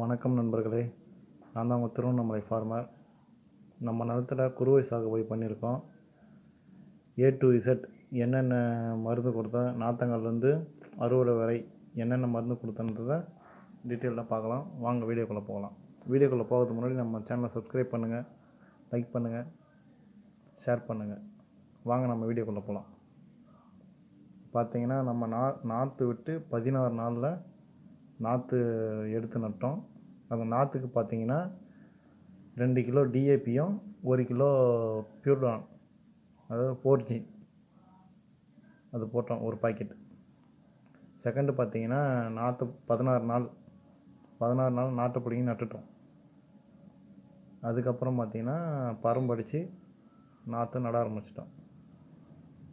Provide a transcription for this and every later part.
வணக்கம் நண்பர்களே. நான் தான் உங்கள் திருவண்ணாமலை ஃபார்மர் நம்ம நிலத்துல குறுவை சாகுபடி பண்ணியிருக்கோம். ஏ டு இசட் என்னென்ன மருந்து கொடுத்தா நாத்தங்கள்லேருந்து அறுவடை வரை என்னென்ன மருந்து கொடுத்தன்றத டீட்டெயிலாக பார்க்கலாம். வாங்க வீடியோக்குள்ளே போகலாம். வீடியோக்குள்ளே போகிறதுக்கு முன்னாடி நம்ம சேனலை சப்ஸ்கிரைப் பண்ணுங்கள் லைக் பண்ணுங்கள் ஷேர் பண்ணுங்கள் வாங்க நம்ம வீடியோக்குள்ளே போகலாம் பார்த்தீங்கன்னா நம்ம நா நாற்று விட்டு பதினாறு நாளில் நாற்று எடுத்து நட்டோம். அந்த நாற்றுக்கு பார்த்தீங்கன்னா ரெண்டு கிலோ டிஏபியும் ஒரு கிலோ பியூர்டான் அதாவது ஃபோர் ஜி அது போட்டோம் ஒரு பாக்கெட் செகண்டு பார்த்தீங்கன்னா நாற்று பதினாறு நாள். பதினாறு நாள் நாற்றை பிடிங்கி நட்டுட்டோம். அதுக்கப்புறம் பார்த்தீங்கன்னா பரம்படித்து நாற்று நட ஆரம்பிச்சிட்டோம்.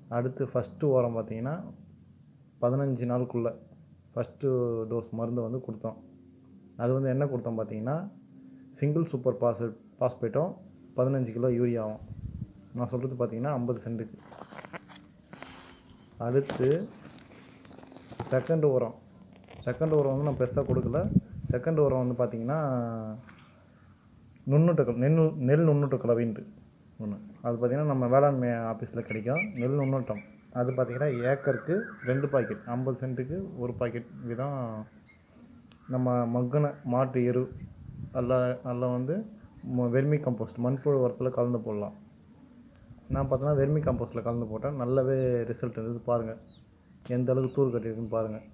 அடுத்து ஃபஸ்ட்டு உரம் பார்த்தீங்கன்னா பதினஞ்சு நாளுக்குள்ளே ஃபஸ்ட்டு டோஸ் மருந்து வந்து கொடுத்தோம். அது வந்து என்ன கொடுத்தோம் பார்த்தீங்கன்னா சிங்கிள் சூப்பர் பாஸ் பாஸ்பேட்டும் பதினஞ்சு கிலோ யூரியாவும். நான் சொல்கிறது பார்த்தீங்கன்னா ஐம்பது சென்ட்டுக்கு. அடுத்து செகண்ட் உரம். செகண்ட் உரம் வந்து நான் பெருசாக கொடுக்கல. செகண்ட் உரம் வந்து பார்த்திங்கன்னா நுண்ணூட்டக்கல் நெல் நெல் நுண்ணூட்ட கலவைன்ட்டு. ஒன்று அது பார்த்திங்கன்னா நம்ம வேளாண்மை ஆஃபீஸில் கிடைக்கும். நெல் நுண்ணோட்டம். அது பார்த்திங்கன்னா ஏக்கருக்கு ரெண்டு பாக்கெட் ஐம்பது சென்ட்டுக்கு ஒரு பாக்கெட் விதம் நம்ம மக்குன மாட்டு எரு நல்லா நல்லா வந்து வெர்மி கம்போஸ்ட் மண்புழு உரத்தில் கலந்து போடலாம். நான் பார்த்தோன்னா வெர்மி கம்போஸ்ட்டில் கலந்து போட்டேன் நல்லாவே ரிசல்ட் இருந்தது பாருங்கள் எந்த அளவுக்கு தூர் கட்டியிருக்குன்னு பாருங்கள்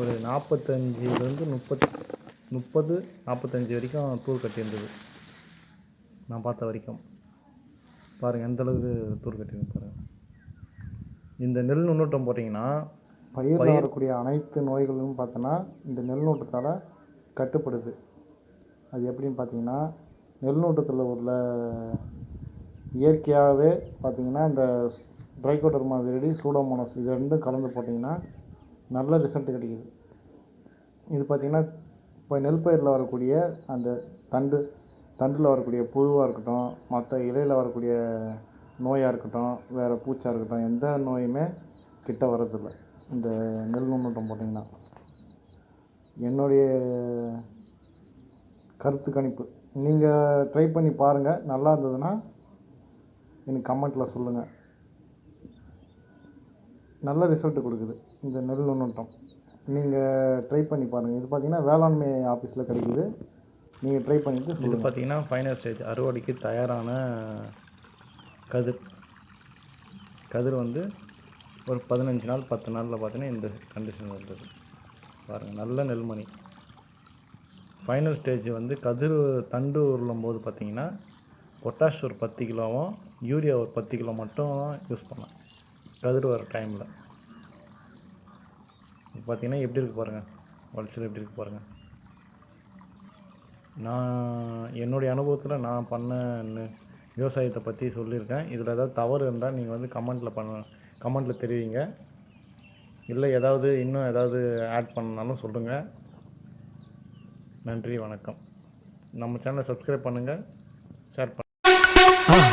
ஒரு நாற்பத்தஞ்சிலேருந்து முப்பத்தி முப்பது நாற்பத்தஞ்சி வரைக்கும் தூர் கட்டியிருந்தது நான் பார்த்த வரைக்கும். பாருங்கள் எந்த அளவுக்கு தூர் கட்டியிருக்கு பாருங்கள் இந்த நெல் நுண்ணூட்டம் போட்டிங்கன்னா பயிரில் வரக்கூடிய அனைத்து நோய்களும் பார்த்தோன்னா இந்த நெல் நூட்டத்தால் கட்டுப்படுது. அது எப்படின்னு பார்த்தீங்கன்னா நெல் நூட்டத்தில் உள்ள இயற்கையாகவே பார்த்தீங்கன்னா இந்த ட்ரைகோடர்மா விரடி சூடோமோனஸ் இது ரெண்டும் கலந்து போட்டிங்கன்னா நல்ல ரிசல்ட் கிடைக்குது. இது பார்த்திங்கன்னா இப்போ நெல் பயிரில் வரக்கூடிய அந்த தண்டு தண்டில் வரக்கூடிய புழுவாக இருக்கட்டும் மற்ற இலையில் வரக்கூடிய நோயாக இருக்கட்டும் வேறு பூச்சாக இருக்கட்டும் எந்த நோயுமே கிட்ட வர்றதில்லை. இந்த நெல் நுண்ணூட்டம் போட்டிங்கன்னா. என்னுடைய கருத்து கணிப்பு. நீங்கள் ட்ரை பண்ணி பாருங்கள் நல்லா இருந்ததுன்னா எனக்கு கமெண்ட்டில் சொல்லுங்கள் நல்ல ரிசல்ட்டு கொடுக்குது. இந்த நெல் நுண்ணூட்டம். நீங்கள் ட்ரை பண்ணி பாருங்கள் இது பார்த்தீங்கன்னா வேளாண்மை ஆஃபீஸில் கிடைக்குது. நீங்கள் ட்ரை பண்ணிவிட்டு இது சொல்லுங்கள் பார்த்தீங்கன்னா ஃபைனல் ஸ்டேஜ் அறுவடைக்கு தயாரான கதிர். கதிர் வந்து ஒரு பதினஞ்சு நாள் பத்து நாளில் பார்த்தீங்கன்னா இந்த கண்டிஷன் இருந்தது பாருங்கள் நல்ல நெல்மணி. ஃபைனல் ஸ்டேஜ் வந்து கதிர் தண்டு உருளும் போது பார்த்தீங்கன்னா பொட்டாஷ் ஒரு பத்து கிலோவும் யூரியா ஒரு பத்து கிலோ மட்டும் யூஸ் பண்ணேன் கதிர் வர டைமில் பார்த்தீங்கன்னா எப்படி இருக்கு பாருங்கள் வளர்ச்சியில் எப்படி இருக்கு பாருங்கள் நான் என்னுடைய அனுபவத்தில் நான் பண்ண விவசாயத்தை பற்றி சொல்லியிருக்கேன். இதில் ஏதாவது தவறு இருந்தால் நீங்கள் வந்து கமெண்ட்டில் பண்ண கமெண்ட்டில் தெரிவிங்க. இல்லை ஏதாவது இன்னும் ஏதாவது ஆட் பண்ணாலும் சொல்லுங்கள் நன்றி வணக்கம். நம்ம சேனலை சப்ஸ்கிரைப் பண்ணுங்கள் ஷேர் பண்ணுங்கள்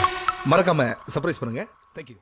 மறக்காம சர்ப்ரைஸ் பண்ணுங்கள் தேங்க்யூ